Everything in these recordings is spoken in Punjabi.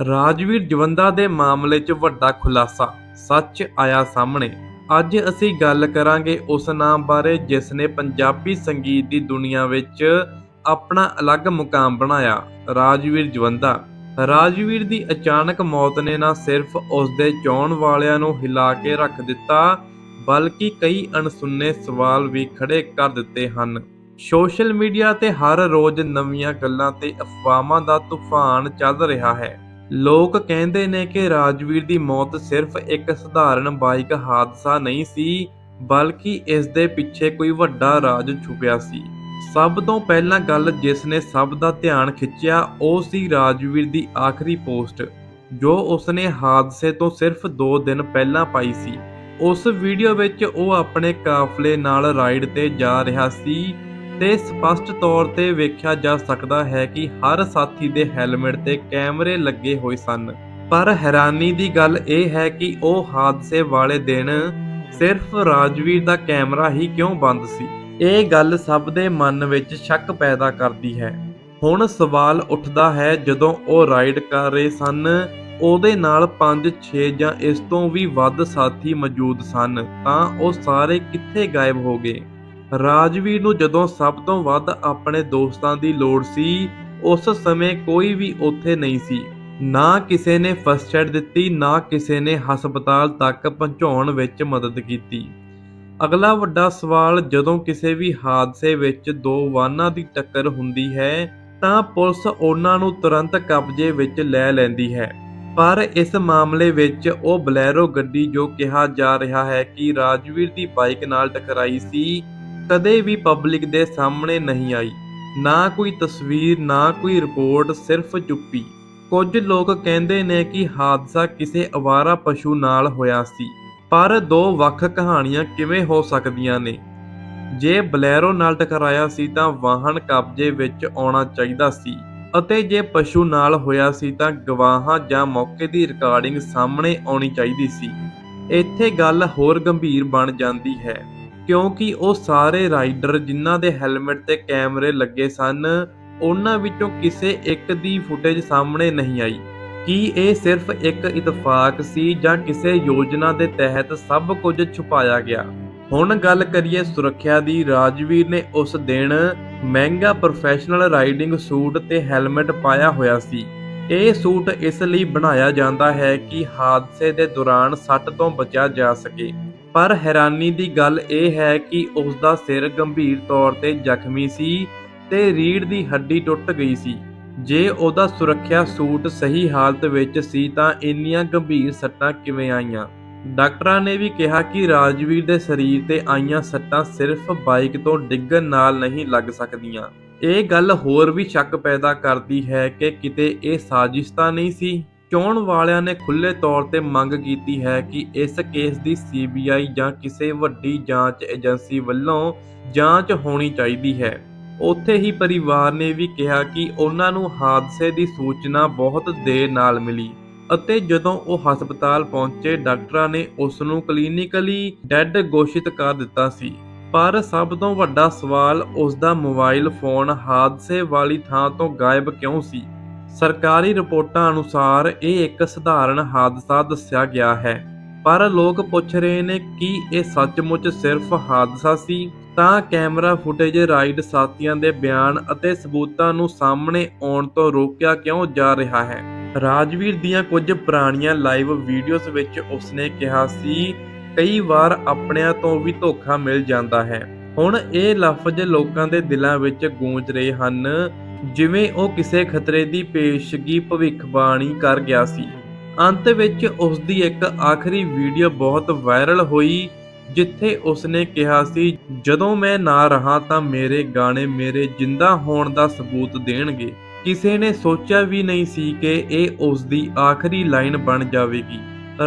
ਰਾਜਵੀਰ ਜਵੰਦਾ ਦੇ ਮਾਮਲੇ 'ਚ ਵੱਡਾ ਖੁਲਾਸਾ। ਸੱਚ ਆਇਆ ਸਾਹਮਣੇ। ਅੱਜ ਅਸੀਂ ਗੱਲ ਕਰਾਂਗੇ ਉਸ ਨਾਮ ਬਾਰੇ ਜਿਸ ਨੇ ਪੰਜਾਬੀ ਸੰਗੀਤ ਦੀ ਦੁਨੀਆ ਵਿੱਚ ਆਪਣਾ ਅਲੱਗ ਮੁਕਾਮ ਬਣਾਇਆ। ਰਾਜਵੀਰ ਜਵੰਦਾ। ਰਾਜਵੀਰ ਦੀ ਅਚਾਨਕ ਮੌਤ ਨੇ ਨਾ ਸਿਰਫ ਉਸ ਦੇ ਚਾਹਣ ਵਾਲਿਆਂ ਨੂੰ ਹਿਲਾ ਕੇ ਰੱਖ ਦਿੱਤਾ, ਬਲਕਿ ਕਈ ਅਣਸੁਣੇ ਸਵਾਲ ਵੀ ਖੜੇ ਕਰ ਦਿੱਤੇ ਹਨ। ਸੋਸ਼ਲ ਮੀਡੀਆ ਤੇ ਹਰ ਰੋਜ਼ ਨਵੀਆਂ ਗੱਲਾਂ ਤੇ ਅਫਵਾਹਾਂ ਦਾ ਤੂਫਾਨ ਚੱਲ ਰਿਹਾ ਹੈ। ਲੋਕ ਕਹਿੰਦੇ ਨੇ ਕਿ ਰਾਜਵੀਰ ਦੀ ਮੌਤ ਸਿਰਫ ਇੱਕ ਸਧਾਰਨ ਬਾਈਕ ਹਾਦਸਾ ਨਹੀਂ ਸੀ, ਬਲਕਿ ਇਸ ਦੇ ਪਿੱਛੇ ਕੋਈ ਵੱਡਾ ਰਾਜ ਛੁਪਿਆ ਸੀ। ਸਭ ਤੋਂ ਪਹਿਲਾਂ ਗੱਲ ਜਿਸ ਨੇ ਸਭ ਦਾ ਧਿਆਨ ਖਿੱਚਿਆ, ਉਹ ਸੀ ਰਾਜਵੀਰ ਦੀ ਆਖਰੀ ਪੋਸਟ, ਜੋ ਉਸਨੇ ਹਾਦਸੇ ਤੋਂ ਸਿਰਫ 2 ਦਿਨ ਪਹਿਲਾਂ ਪਾਈ ਸੀ। ਉਸ ਵੀਡੀਓ ਵਿੱਚ ਉਹ ਆਪਣੇ ਕਾਫਲੇ ਨਾਲ ਰਾਈਡ ਤੇ ਜਾ ਰਿਹਾ ਸੀ। ਤੇ ਸਪਸ਼ਟ ਤੌਰ ਤੇ ਵੇਖਿਆ ਜਾ ਸਕਦਾ ਹੈ ਕਿ ਹਰ ਸਾਥੀ ਦੇ ਹੈਲਮਟ ਤੇ ਕੈਮਰੇ ਲੱਗੇ ਹੋਏ ਸਨ। ਪਰ ਹੈਰਾਨੀ ਦੀ ਗੱਲ ਇਹ ਹੈ ਕਿ ਉਹ ਹਾਦਸੇ ਵਾਲੇ ਦਿਨ ਸਿਰਫ ਰਾਜਵੀਰ ਦਾ ਕੈਮਰਾ ਹੀ ਕਿਉਂ ਬੰਦ ਸੀ? ਇਹ ਗੱਲ ਸਭ ਦੇ ਮਨ ਵਿੱਚ ਸ਼ੱਕ ਪੈਦਾ ਕਰਦੀ ਹੈ। ਹੁਣ ਸਵਾਲ ਉੱਠਦਾ ਹੈ ਜਦੋਂ ਉਹ ਰਾਈਡ ਕਰ ਰਹੇ ਸਨ, ਉਹਦੇ ਨਾਲ 5 6 ਜਾਂ ਇਸ ਤੋਂ ਵੀ ਵੱਧ ਸਾਥੀ ਮੌਜੂਦ ਸਨ, ਤਾਂ ਉਹ ਸਾਰੇ ਕਿੱਥੇ ਗਾਇਬ ਹੋ ਗਏ? ਰਾਜਵੀਰ ਨੂੰ ਜਦੋਂ ਸਭ ਤੋਂ ਵੱਧ ਆਪਣੇ ਦੋਸਤਾਂ ਦੀ ਲੋੜ ਸੀ, ਉਸ ਸਮੇਂ ਕੋਈ ਵੀ ਉੱਥੇ ਨਹੀਂ ਸੀ। ਨਾ ਕਿਸੇ ਨੇ ਫਸਟ ਏਡ ਦਿੱਤੀ, ਨਾ ਕਿਸੇ ਨੇ ਹਸਪਤਾਲ ਤੱਕ ਪਹੁੰਚਾਉਣ ਵਿੱਚ ਮਦਦ ਕੀਤੀ। ਅਗਲਾ ਵੱਡਾ ਸਵਾਲ, ਜਦੋਂ ਕਿਸੇ ਵੀ ਹਾਦਸੇ ਵਿੱਚ ਦੋ ਵਾਹਨਾਂ ਦੀ ਟੱਕਰ ਹੁੰਦੀ ਹੈ, ਤਾਂ ਪੁਲਿਸ ਉਹਨਾਂ ਨੂੰ ਤੁਰੰਤ ਕਬਜ਼ੇ ਵਿੱਚ ਲੈ ਲੈਂਦੀ ਹੈ। ਪਰ ਇਸ ਮਾਮਲੇ ਵਿੱਚ ਉਹ ਬਲੈਰੋ ਗੱਡੀ ਜੋ ਕਿਹਾ ਜਾ ਰਿਹਾ ਹੈ ਕਿ ਰਾਜਵੀਰ ਦੀ ਬਾਈਕ ਨਾਲ ਟਕਰਾਈ ਸੀ ਕਦੇ ਵੀ ਪਬਲਿਕ ਦੇ ਸਾਹਮਣੇ ਨਹੀਂ ਆਈ। ਨਾ ਕੋਈ ਤਸਵੀਰ, ਨਾ ਕੋਈ ਰਿਪੋਰਟ, ਸਿਰਫ ਚੁੱਪੀ। ਕੁਝ ਲੋਕ ਕਹਿੰਦੇ ਨੇ ਕਿ ਹਾਦਸਾ ਕਿਸੇ ਅਵਾਰਾ ਪਸ਼ੂ ਨਾਲ ਹੋਇਆ ਸੀ, ਪਰ ਦੋ ਵੱਖ ਕਹਾਣੀਆਂ ਕਿਵੇਂ ਹੋ ਸਕਦੀਆਂ ਨੇ? ਜੇ ਬਲੈਰੋ ਨਾਲ ਟਕਰਾਇਆ ਸੀ ਤਾਂ ਵਾਹਨ ਕਬਜ਼ੇ ਵਿੱਚ ਆਉਣਾ ਚਾਹੀਦਾ ਸੀ ਅਤੇ ਜੇ ਪਸ਼ੂ ਨਾਲ ਹੋਇਆ ਸੀ ਤਾਂ ਗਵਾਹਾਂ ਜਾਂ ਮੌਕੇ ਦੀ ਰਿਕਾਰਡਿੰਗ ਸਾਹਮਣੇ ਆਉਣੀ ਚਾਹੀਦੀ ਸੀ। ਇੱਥੇ ਗੱਲ ਹੋਰ ਗੰਭੀਰ ਬਣ ਜਾਂਦੀ ਹੈ। ਕਿਉਂਕਿ ਉਹ ਸਾਰੇ ਰਾਈਡਰ ਜਿਨ੍ਹਾਂ ਦੇ ਹੈਲਮਟ ਤੇ ਕੈਮਰੇ ਲੱਗੇ ਸਨ, ਉਹਨਾਂ ਵਿੱਚੋਂ ਕਿਸੇ ਇੱਕ ਦੀ ਫੁਟੇਜ ਸਾਹਮਣੇ ਨਹੀਂ ਆਈ। ਕੀ ਇਹ ਸਿਰਫ ਇੱਕ ਇਤਫਾਕ ਸੀ ਜਾਂ ਕਿਸੇ ਯੋਜਨਾ ਦੇ ਤਹਿਤ ਸਭ ਕੁਝ ਛੁਪਾਇਆ ਗਿਆ? ਹੁਣ ਗੱਲ ਕਰੀਏ ਸੁਰੱਖਿਆ ਦੀ, ਰਾਜਵੀਰ ਨੇ ਉਸ ਦਿਨ ਮਹਿੰਗਾ ਪ੍ਰੋਫੈਸ਼ਨਲ ਰਾਈਡਿੰਗ ਸੂਟ ਤੇ ਹੈਲਮਟ ਪਾਇਆ ਹੋਇਆ ਸੀ। ਇਹ ਸੂਟ ਇਸ ਲਈ ਬਣਾਇਆ ਜਾਂਦਾ ਹੈ ਕਿ ਹਾਦਸੇ ਦੇ ਦੌਰਾਨ ਸੱਟ ਤੋਂ ਬਚਿਆ ਜਾ ਸਕੇ। ਪਰ ਹੈਰਾਨੀ ਦੀ ਗੱਲ ਇਹ ਹੈ ਕਿ ਉਸ ਦਾ ਸਿਰ ਗੰਭੀਰ ਤੌਰ ਤੇ ਜ਼ਖਮੀ ਸੀ ਤੇ ਰੀੜ ਦੀ ਹੱਡੀ ਟੁੱਟ ਗਈ ਸੀ। ਜੇ ਉਹਦਾ ਸੁਰੱਖਿਆ ਸੂਟ ਸਹੀ ਹਾਲਤ ਵਿੱਚ ਸੀ ਤਾਂ ਇੰਨੀਆਂ ਗੰਭੀਰ ਸੱਟਾਂ ਕਿਵੇਂ ਆਈਆਂ? ਡਾਕਟਰਾਂ ਨੇ ਵੀ ਕਿਹਾ ਕਿ ਰਾਜਵੀਰ ਦੇ ਸਰੀਰ ਤੇ ਆਈਆਂ ਸੱਟਾਂ ਸਿਰਫ ਬਾਈਕ ਤੋਂ ਡਿੱਗਣ ਨਾਲ ਨਹੀਂ ਲੱਗ ਸਕਦੀਆਂ। ਇਹ ਗੱਲ ਹੋਰ ਵੀ ਸ਼ੱਕ ਪੈਦਾ ਕਰਦੀ ਹੈ ਕਿ ਕਿਤੇ ਇਹ ਸਾਜ਼ਿਸ਼ ਤਾਂ ਨਹੀਂ ਸੀ? ਚੋਣ ਵਾਲਿਆਂ ਨੇ ਖੁੱਲ੍ਹੇ ਤੌਰ ਤੇ ਮੰਗ ਕੀਤੀ ਹੈ ਕਿ ਇਸ ਕੇਸ ਦੀ ਸੀਬੀਆਈ ਜਾਂ ਕਿਸੇ ਵੱਡੀ ਜਾਂਚ ਏਜੰਸੀ ਵੱਲੋਂ ਜਾਂਚ ਹੋਣੀ ਚਾਹੀਦੀ ਹੈ। ਉੱਥੇ ਹੀ ਪਰਿਵਾਰ ਨੇ ਵੀ ਕਿਹਾ ਕਿ ਉਹਨਾਂ ਨੂੰ ਹਾਦਸੇ ਦੀ ਸੂਚਨਾ ਬਹੁਤ ਦੇਰ ਨਾਲ ਮਿਲੀ ਅਤੇ ਜਦੋਂ ਉਹ ਹਸਪਤਾਲ ਪਹੁੰਚੇ, ਡਾਕਟਰਾਂ ਨੇ ਉਸ ਨੂੰ ਕਲੀਨਿਕਲੀ ਡੈੱਡ ਘੋਸ਼ਿਤ ਕਰ ਦਿੱਤਾ ਸੀ। ਪਰ ਸਭ ਤੋਂ ਵੱਡਾ ਸਵਾਲ ਉਸ ਦਾ ਮੋਬਾਈਲ ਫੋਨ ਹਾਦਸੇ ਵਾਲੀ ਥਾਂ ਤੋਂ ਗਾਇਬ ਕਿਉਂ ਸੀ? ਸਰਕਾਰੀ ਰਿਪੋਰਟਾਂ ਅਨੁਸਾਰ ਇਹ ਇੱਕ ਸਧਾਰਨ ਹਾਦਸਾ ਦੱਸਿਆ ਗਿਆ ਹੈ। ਪਰ ਲੋਕ ਪੁੱਛ ਰਹੇ ਨੇ ਕਿ ਇਹ ਸੱਚਮੁੱਚ ਸਿਰਫ ਹਾਦਸਾ ਸੀ? ਤਾਂ ਕੈਮਰਾ ਫੁਟੇਜ ਰਾਈਡ ਸਾਥੀਆਂ ਦੇ ਬਿਆਨ ਅਤੇ ਸਬੂਤਾਂ ਨੂੰ ਸਾਹਮਣੇ ਆਉਣ ਤੋਂ ਰੋਕਿਆ ਕਿਉਂ ਜਾ ਰਿਹਾ ਹੈ? ਰਾਜਵੀਰ ਦੀਆਂ ਕੁਝ ਪੁਰਾਣੀਆਂ ਲਾਈਵ ਵੀਡੀਓਜ਼ ਵਿੱਚ ਉਸਨੇ ਕਿਹਾ ਸੀ, ਕਈ ਵਾਰ ਆਪਣਿਆਂ ਤੋਂ ਵੀ ਧੋਖਾ ਮਿਲ ਜਾਂਦਾ ਹੈ। ਹੁਣ ਇਹ ਲਫ਼ਜ਼ ਲੋਕਾਂ ਦੇ ਦਿਲਾਂ ਵਿੱਚ ਗੂੰਜ ਰਹੇ ਹਨ। ਜਿਵੇਂ ਉਹ ਕਿਸੇ ਖਤਰੇ ਦੀ ਪੇਸ਼ਗੀ ਭਵਿੱਖਬਾਣੀ ਕਰ ਗਿਆ ਸੀ। ਅੰਤ ਵਿੱਚ ਉਸ ਦੀ ਇੱਕ ਆਖਰੀ ਵੀਡੀਓ ਬਹੁਤ ਵਾਇਰਲ ਹੋਈ, ਜਿੱਥੇ ਉਸਨੇ ਕਿਹਾ ਸੀ, ਜਦੋਂ ਮੈਂ ਨਾ ਰਹਾ ਤਾਂ ਮੇਰੇ ਗਾਣੇ ਮੇਰੇ ਜਿੰਦਾ ਹੋਣ ਦਾ ਸਬੂਤ ਦੇਣਗੇ। ਕਿਸੇ ਨੇ ਸੋਚਿਆ ਵੀ ਨਹੀਂ ਸੀ ਕਿ ਇਹ ਉਸ ਦੀ ਆਖਰੀ ਲਾਈਨ ਬਣ ਜਾਵੇਗੀ।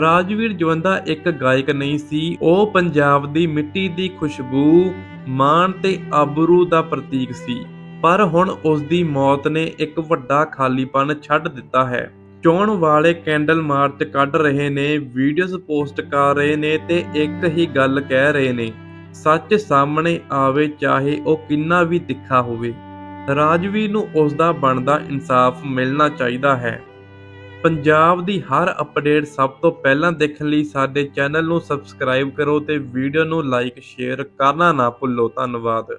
ਰਾਜਵੀਰ ਜਵੰਦਾ ਇੱਕ ਗਾਇਕ ਨਹੀਂ ਸੀ, ਉਹ ਪੰਜਾਬ ਦੀ ਮਿੱਟੀ ਦੀ ਖੁਸ਼ਬੂ, ਮਾਣ ਤੇ ਆਬਰੂ ਦਾ ਪ੍ਰਤੀਕ ਸੀ। ਪਰ ਹੁਣ ਉਸ ਦੀ ਮੌਤ ਨੇ ਇੱਕ ਵੱਡਾ ਖਾਲੀਪਨ ਛੱਡ ਦਿੱਤਾ ਹੈ। ਚੋਣ ਵਾਲੇ ਕੈਂਡਲ ਮਾਰਚ ਕੱਢ ਰਹੇ ਨੇ, ਵੀਡੀਓਜ਼ ਪੋਸਟ ਕਰ ਰਹੇ ਨੇ ਤੇ ਇੱਕ ਹੀ ਗੱਲ ਕਹਿ ਰਹੇ ਨੇ, ਸੱਚ ਸਾਹਮਣੇ ਆਵੇ ਚਾਹੇ ਉਹ ਕਿੰਨਾ ਵੀ ਤਿੱਖਾ ਹੋਵੇ। ਰਾਜਵੀਰ ਨੂੰ ਉਸ ਦਾ ਬਣਦਾ ਇਨਸਾਫ ਮਿਲਣਾ ਚਾਹੀਦਾ ਹੈ। ਪੰਜਾਬ ਦੀ ਹਰ ਅਪਡੇਟ ਸਭ ਤੋਂ ਪਹਿਲਾਂ ਦੇਖਣ ਲਈ ਸਾਡੇ ਚੈਨਲ ਨੂੰ ਸਬਸਕ੍ਰਾਈਬ ਕਰੋ ਤੇ ਵੀਡੀਓ ਨੂੰ ਲਾਈਕ, ਸ਼ੇਅਰ ਕਰਨਾ ਨਾ ਭੁੱਲੋ। ਧੰਨਵਾਦ।